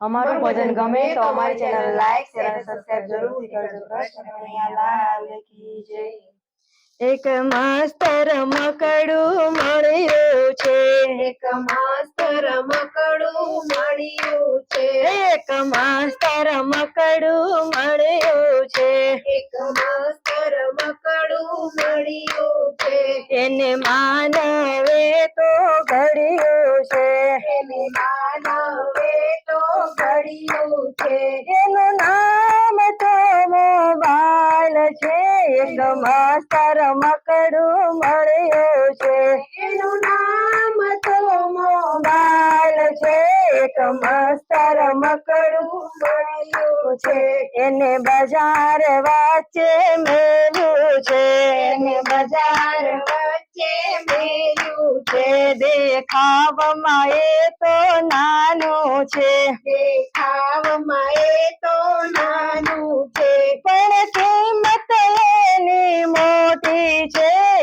અમારું ભજન ગમે તો અમારી ચેનલ લાઈક શેર અને સબસ્ક્રાઇબ જરૂરથી કરજો. કૃષ્ણ કનૈયા લાલ કી જય. એક માસ્તર મકડું મળ્યું છે. એક માસ્તર મકડું મળ્યું છે. એક માસ્તર મકડું મળ્યું છે. એક માસ્તર મકડું મળ્યું છે. એને માનવે તો ઘડ્યું છે. માસ્તર મકડું મળ્યું છે. એનું નામ તો મોબાઈલ છે. એક મસ્ત રમકડું મળ્યું છે. એને બજાર વચ્ચે મેલ્યું છે. એને બજાર વચ્ચે મેલ્યું છે. દેખાવમાં એ તો નાનું છે. દેખાવમાં એ તો નાનું છે. પણ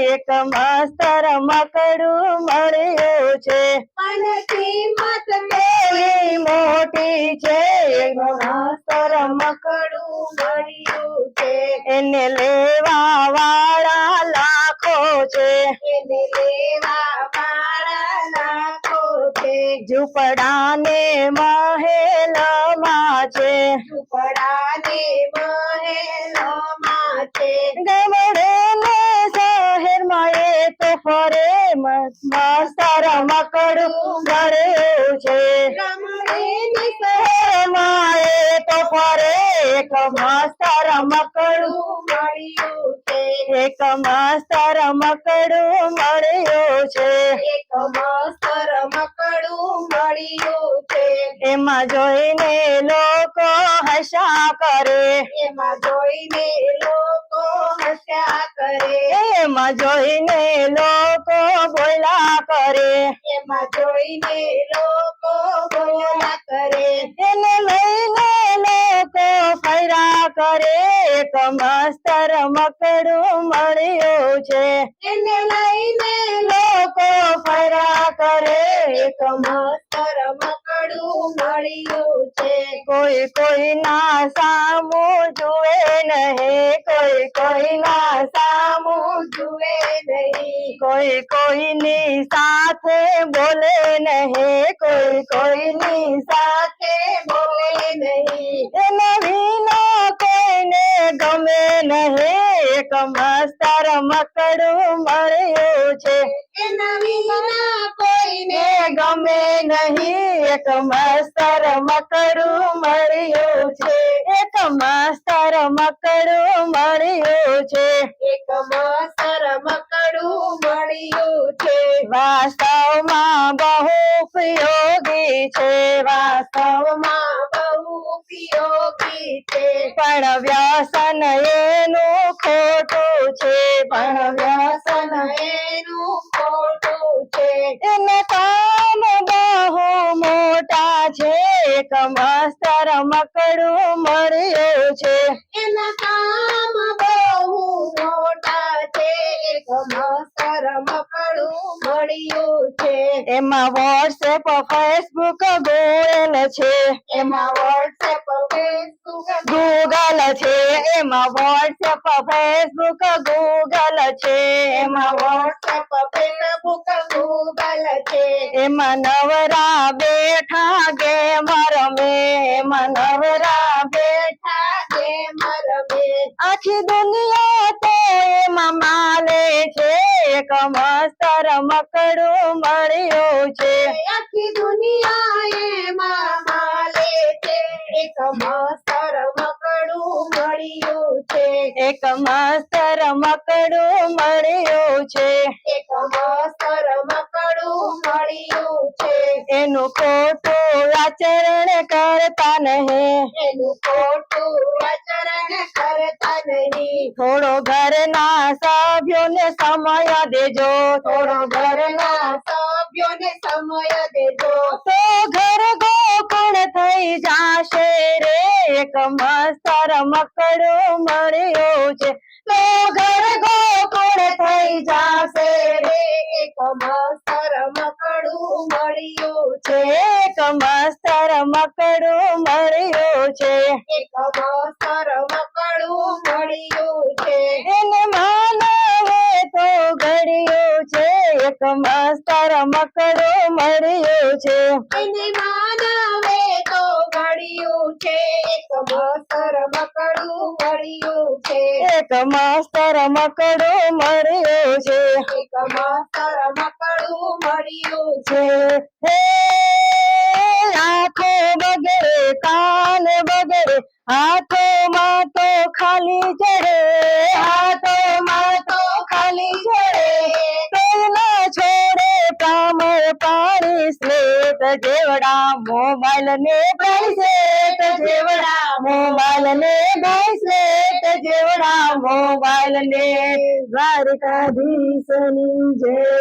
એક માસ્તર મકડું મળ્યું છે. અને કિંમત કેવી મોટી છે. એક માસ્તર મકડું મળ્યું છે. એને લેવા વાળા લાખો છે. એને લેવા વાળા લાખો છે. ઝૂંપડાને મહેલમાં છે. ઝૂંપડાને મહેલોમાં ફરે માસ્તર મકડું મળ્યું છે. માએ તો ફરે એક માસ્તર મકડું મળ્યું છે. એક માસ્તર મકડું મળ્યું છે. એક મસ્તર મકડું મળ્યું છે. એમાં જોઈને લોકો હસા કરે. એમાં જોઈને લોકો કરે. એમાં જોઈને લોકો બોલા કરે. એમાં જોઈને લોકો બોલ્યા કરે. એને લઈને લોકો ફર્યા કરે. એક માસ્તર મકડું મળ્યું છે. એને લઈને લોકો ફર્યા કરે. એક મસ્તર મકડું મળ્યું છે કોઈ કોઈ ના સામું જુએ નહીં, કોઈ કોઈ ના સામુ જુએ નહીં. કોઈ કોઈની સાથે બોલે નહીં, કોઈ કોઈની સાથે બોલે નહીં. એના વિના કોઈને ગમે નહીં, એક મસ્તર મકડું ગમે નહીં એક માસ્તર મકડું મળ્યું છે. એક માસ્તર મકડું મળ્યું છે. એક માસ્તર મકડું મળ્યું છે. વાસ્તવમાં બહુ ઉપયોગી છે. વાસ્તવમાં વાસ્તવમાં બહુ ઉપયોગી છે. પણ વ્યાસન એનું ખોટું છે. પણ માસ્તર મકડું મળ્યું છે. એના કામ બહુ મોટા છે. એક મકડું મળ્યું છે. એમાં વોટ્સએપ ફેસબુક ગોળ છે. એમાં વોટ્સએપ ફેસબુક ગૂગલ છે. એમાં વોટ્સએપ ફેસબુક ગૂગલ છે. એમાં વોટ્સએપ ફેસબુક એમાં નવરા બેઠા ગે રમે એમાં નવરા બેઠા ગેમ રમે આખી દુનિયા તો એમાં માલે છે. એક મસ્તર મકડું મળ્યું છે. આખી દુનિયા એમાં માલે છે. એક મસ્તર મકડું મળ્યું છે. એક માસ્તર મકડું મળ્યું છે. એક મસ્ત રમકડું મળ્યું છે. એનું ખોટું આચરણ કરતા નહીં. એનું ખોટું આચરણ કરતા નહીં. થોડો ઘરના સભ્યોને સમય દેજો. થોડો ઘરના સભ્યોને સમય દેજો. તો ઘર ગોકુળ થઈ જાશે રે. એક મસ્ત રમકડું મળ્યું છે. તો ઘર ગોકુળ થઈ જાશે રે. એક મસ્તર મકડું મળ્યું છે. એક મસ્તર મકડું મળ્યું છે. એક મસ્તર મકડું મળ્યું છે. એને માનવે તો ઘડ્યું છે. એક મસ્તર મકડું મળ્યું છે. એને માનવે છે એક મકડું મળ્યું છે. એક મકડું મળ્યું છે. એક મકડું મળ્યું છે. હે આંખો બગડે કાન બગડે હાથોમાં તો ખાલી જડે હાથોમાં જેવડા મોબાઈલ ને ભાઈ સેટ જેવડા મોબાઈલ ને ભાઈ સેટ જેવડા મોબાઈલ ને દ્વારકાધીશની જય